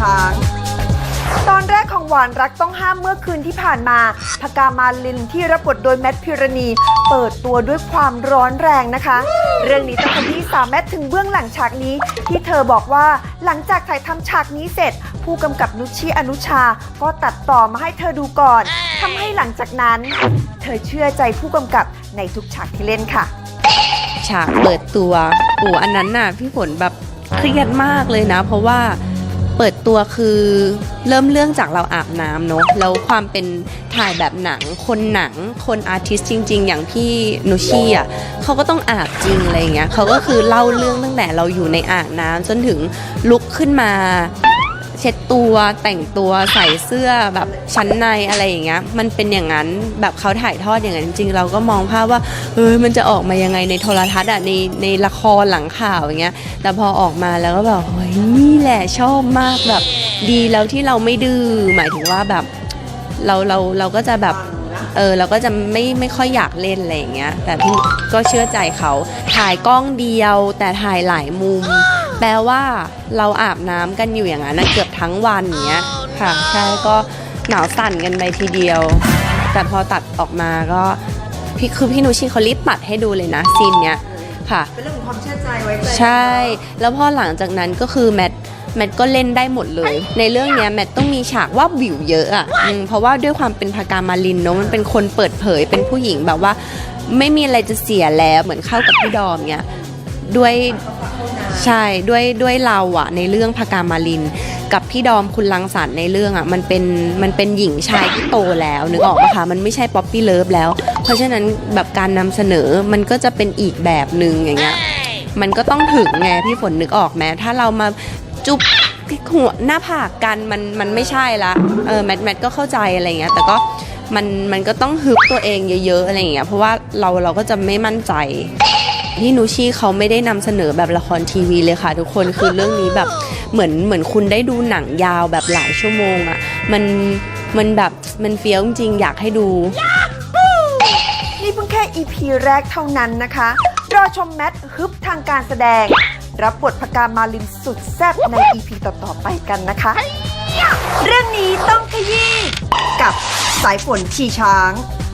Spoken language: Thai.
ช้าง ตอนแรกของหวานรักต้องห้ามเมื่อคืนที่ผ่านมาพกามาลินที่รับบทโดยแมทพิรณี เปิดตัวด้วยความร้อนแรงนะคะ เรื่องนี้ต้องขยี้สาวแมทถึงเบื้องหลังฉากนี้ ที่เธอบอกว่าหลังจากถ่ายทำฉากนี้เสร็จ ผู้กำกับนุชชีอนุชา ก็ตัดต่อมาให้เธอดูก่อนทำให้หลังจากนั้น เธอเชื่อใจผู้กำกับในทุกฉากที่เล่นค่ะ ฉากเปิดตัวโอ้อันนั้นน่ะพี่ฝนแบบเครียดมากเลยนะ เพราะว่า เปิดตัวคือเริ่มเรื่องจากเราอาบน้ำเนอะแล้วความเป็นถ่ายแบบหนัง คนหนัง คนอาร์ติสจริง ๆ อย่างพี่นุชีอะเขาก็ต้องอาบจริงอะไรเงี้ยเขาก็คือเล่าเรื่องตั้งแต่เราอยู่ในอ่างน้ำจนถึงลุกขึ้นมา เช็ดตัวแต่งตัวใส่เสื้อแบบชั้นในอะไรอย่างเงี้ยมันเป็นอย่างนั้นแบบเขาถ่ายทอดอย่างนั้นจริงๆ เราก็มองภาพว่าเออมันจะออกมายังไงในโทรทัศน์อะในในละครหลังข่าวอย่างเงี้ยแต่พอออกมาแล้วก็แบบเฮ้ยนี่แหละชอบมากแบบดีแล้วที่เราไม่ดื้อหมายถึงว่าแบบเราเราเราก็จะแบบเออเราก็จะไม่ไม่ค่อยอยากเล่นอะไรอย่างเงี้ยแต่พี่ก็เชื่อใจเขาถ่ายกล้องเดียวแต่ถ่ายหลายมุม แปลว่าเราอาบน้ำกันอยู่อย่างนั้นนะเกือบทั้งวันอย่างเงี้ยค่ะใช่ก็หนาวสั่นกันไปทีเดียว แต่พอตัดออกมาก็พี่คือพี่นุชิเขารีบตัดให้ดูเลยนะซีนเนี้ยค่ะเป็นเรื่องของความเชื่อใจไว้ใจใช่ แล้วพอหลังจากนั้นก็คือแมทแมทก็เล่นได้หมดเลย ในเรื่องเนี้ยแมทต้องมีฉากว่าบวิวเยอะอะอืมเพราะว่าด้วยความเป็นพากามาลินเนอะมันเป็นคนเปิดเผยเป็นผู้หญิงแบบว่า ไม่มีอะไรจะเสียแล้วเหมือนเข้ากับพี่ดอมเนี้ยด้วย ใช่ด้วยด้วยเราอะในเรื่องพกามาลิน กับพี่ดอมคุณลังสรรค์ในเรื่องอะมันเป็นมันเป็นหญิงชายที่โตแล้วนึกออกปะคะมันไม่ใช่ป๊อปปี้เลิฟแล้ว เพราะฉะนั้นแบบการนำเสนอมันก็จะเป็นอีกแบบหนึ่งอย่างเงี้ยมันก็ต้องถึงไงพี่ฝนนึกออกไหมถ้าเรามาจุ๊บหัวหน้าผากกันมันมันไม่ใช่ละเออแมทแมทก็เข้าใจอะไรเงี้ยแต่ก็มันมันก็ต้องฮึบตัวเองเยอะๆอะไรเงี้ยเพราะว่าเราเราก็จะไม่มั่นใจ พี่นุชีเขาไม่ได้นำเสนอแบบละครทีวีเลยค่ะ ทุกคนคือเรื่องนี้แบบเหมือนเหมือนคุณได้ดูหนังยาวแบบหลายชั่วโมงอะ่ะมันมันแบบมันเฟี้ยวจริงๆอยากให้ดู นี่เพิ่งแค่ EP แรกเท่านั้นนะคะ รอชมแมทฮึบทางการแสดง รับบทพกามาลินสุดแซ่บใน EP ต่อๆไปกันนะคะ เรื่องนี้ต้องขยี้กับสายฝนชีช้าง